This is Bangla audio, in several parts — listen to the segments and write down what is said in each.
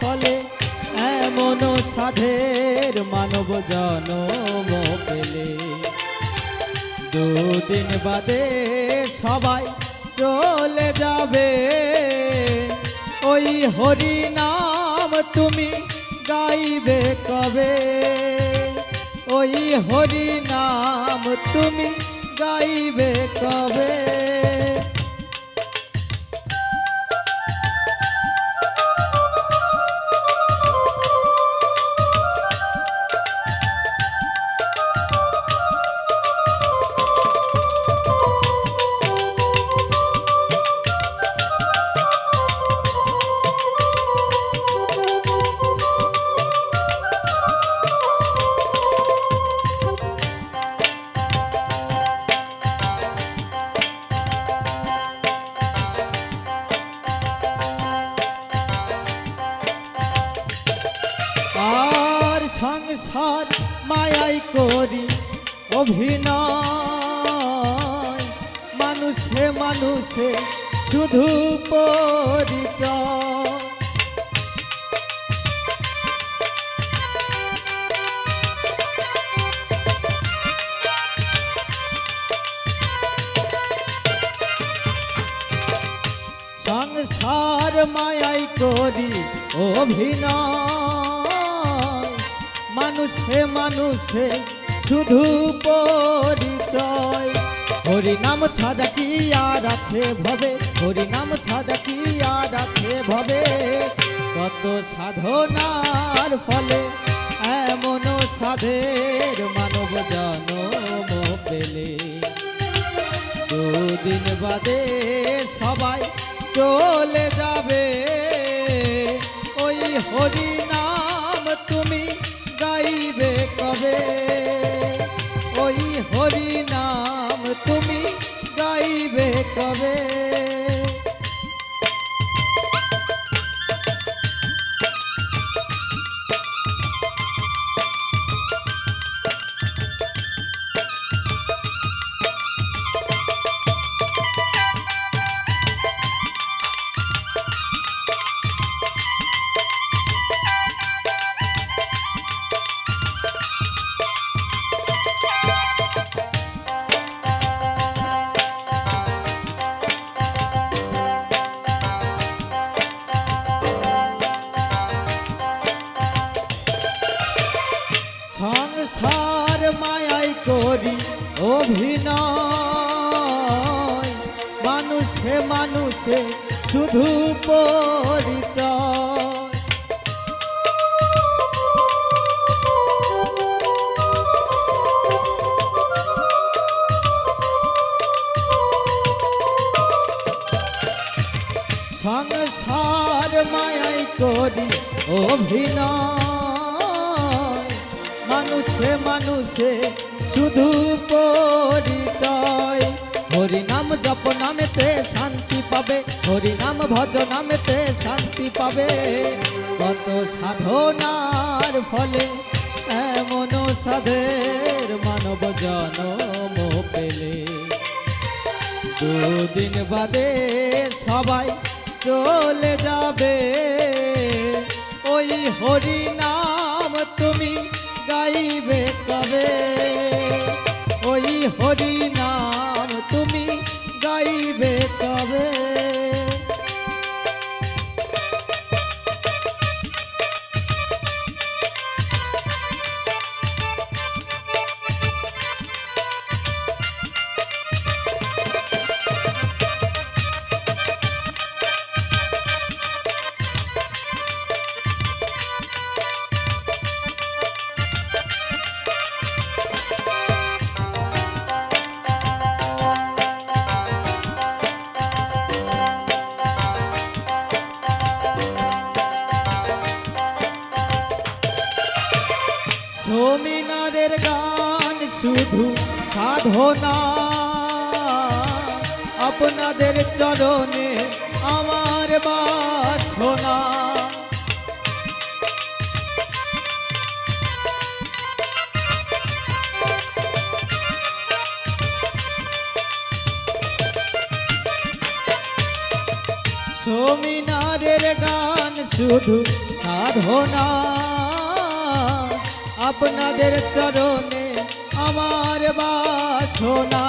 ফলে এমন সাধের মানব জনম পেলে। দুদিন বাদে সবাই চলে যাবে। ওই হরি নাম তুমি গাইবে কবে? ওই হরি নাম তুমি গাইবে কবে? অভিনয়। মানুষে মানুষে শুধু পরিচয়। সংসার মায়াই করি অভিনয়। মানুষে মানুষে শুধু পরিচয়। হরি নাম ছাড়া কি আর আছে ভবে? হরি নাম ছাড়া কি আর আছে ভবে? কত সাধনার ফলে এমন সাধের মানব জনম পেলে। দুদিন বাদে সবাই চলে যাবে। ওই হরি নাম তুমি গাইবে কবে? গাইবে অভিনয় মানুষে মানুষে শুধু পরিচয়। সংসার মায়াই করি অভিনয়। মানুষে মানুষে শুধু পরিচয়। হরি নাম জপ নামেতে শান্তি পাবে। হরি নাম ভজ নামেতে শান্তি পাবে। কত সাধনার ফলে এমন সাধের মানব জনম পেলে। দুদিন বাদে সবাই চলে যাবে। শুধু সাধনা। আপনাদের চরণে আমার বাসনা। সমিনারের গান শুধু সাধনা। আপনাদের চরণে আমার বাসনা।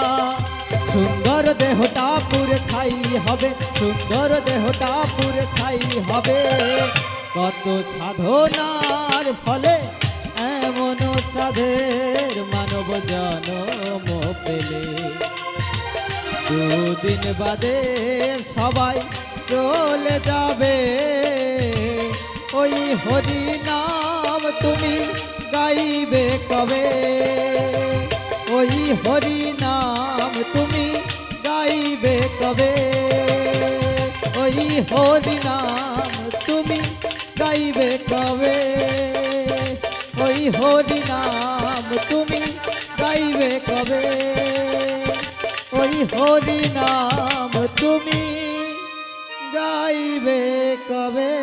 সুন্দর দেহটা পুরে ছাই হবে, সুন্দর দেহটা পুরে ছাই হবে। কত সাধনার ফলে এমন সাধের মানব জনম পেলে। দুদিন বাদে সবাই চলে যাবে। ওই হরি নাম তুমি গাইবে কবে? ওই হরি নাম তুমি গাইবে কবে? ওই হরি নাম তুমি গাইবে কবে? ওই হরি নাম তুমি গাইবে কবে? ওই হরি নাম তুমি গাইবে কবে?